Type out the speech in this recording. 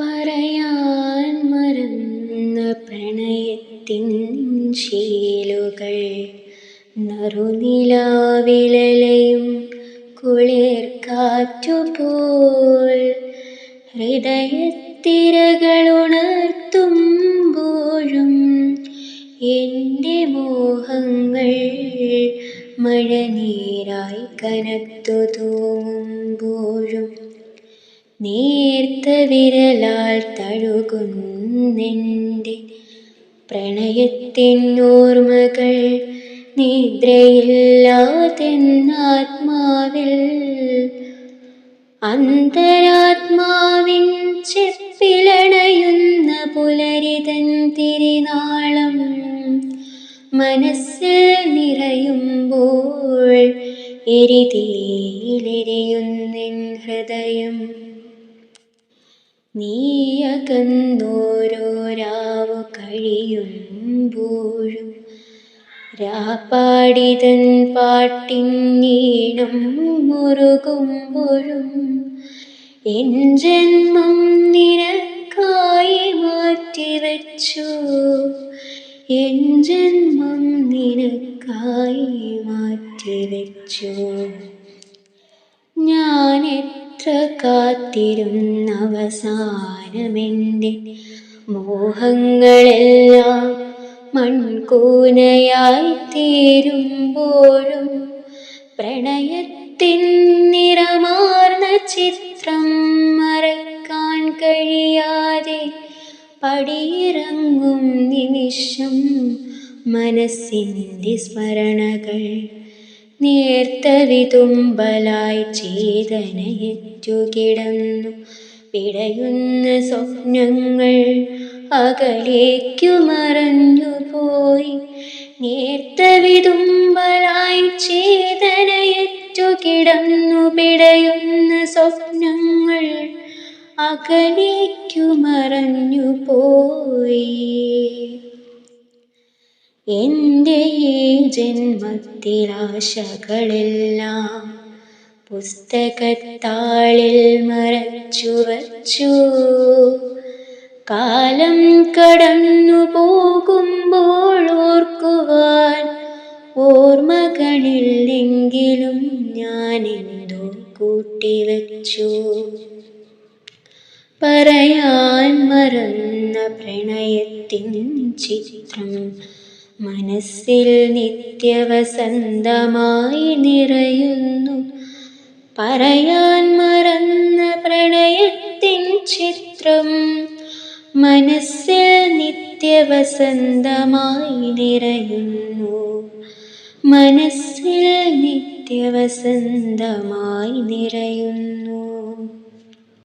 പറയാൻ മറന്ന പ്രണയത്തിൻ ശീലുകൾ. നറുനിലാവിളയും കുളിർക്കാറ്റുപോൽ ഹൃദയത്തിരകളുണർത്തുമ്പോഴും എന്റെ മോഹങ്ങൾ മഴനീരായി കനത്തു തൂങ്ങുമ്പോഴും നേർത്ത വിരലാൽ തഴുകുന്നെന്റെ പ്രണയത്തിൻ ഓർമ്മകൾ നിദ്രയില്ലാതെന്നാത്മാവിൽ അന്തരാത്മാവിൻ ചെപ്പിലണയുന്ന പുലരിതൻ തിരിനാളം മനസ്സിൽ നിറയുമ്പോൾ എരിതീലെരിയുന്നെൻ ഹൃദയം. നീയകന്നോരോ രാവു കഴിയുമ്പോഴും രാപ്പാടിതൻ പാട്ടിനീണം മുറുകുമ്പോഴും എൻ ജന്മം നിനക്കായി മാറ്റിവെച്ചു. എൻ ജന്മം നിനക്കായി മാറ്റിവെച്ചു. ഞാൻ എത്ര കാത്തിരുന്ന അവസാനമെന്റെ മോഹങ്ങളെല്ലാം മൺകൂനയായി തീരുമ്പോഴും പ്രണയത്തിൻ നിറമാർന്ന ചിത്രം മറക്കാൻ കഴിയാതെ പടിയിറങ്ങും നിമിഷം മനസ്സിന്റെ സ്മരണകൾ. നേർത്ത വിതുമ്പലായി ചേതനയറ്റു കിടന്നു പിടയുന്ന സ്വപ്നങ്ങൾ അകലേക്കു മറഞ്ഞുപോയി. നേർത്ത വിതുമ്പലായി ചേതനയറ്റു കിടന്നു പിടയുന്ന സ്വപ്നങ്ങൾ അകലേക്കു മറഞ്ഞുപോയി. എന്റെ ഈ ജന്മത്തിലാശകളെല്ലാം പുസ്തകത്താളിൽ മറച്ചു വച്ചു. കാലം കടന്നു പോകുമ്പോൾ ഓർക്കുവാൻ ഓർമ്മകളില്ലെങ്കിലും ഞാൻ എന്തോ കൂട്ടിവച്ചു പറയാൻ മറന്ന പ്രണയത്തിൻ ചിത്രം മനസ്സിൽ നിത്യവസന്തമായി നിറയുന്നു. പറയാൻ മറന്ന പ്രണയത്തിൻ ചിത്രം മനസ്സിൽ നിത്യവസന്തമായി നിറയുന്നു. മനസ്സിൽ നിത്യവസന്തമായി നിറയുന്നു.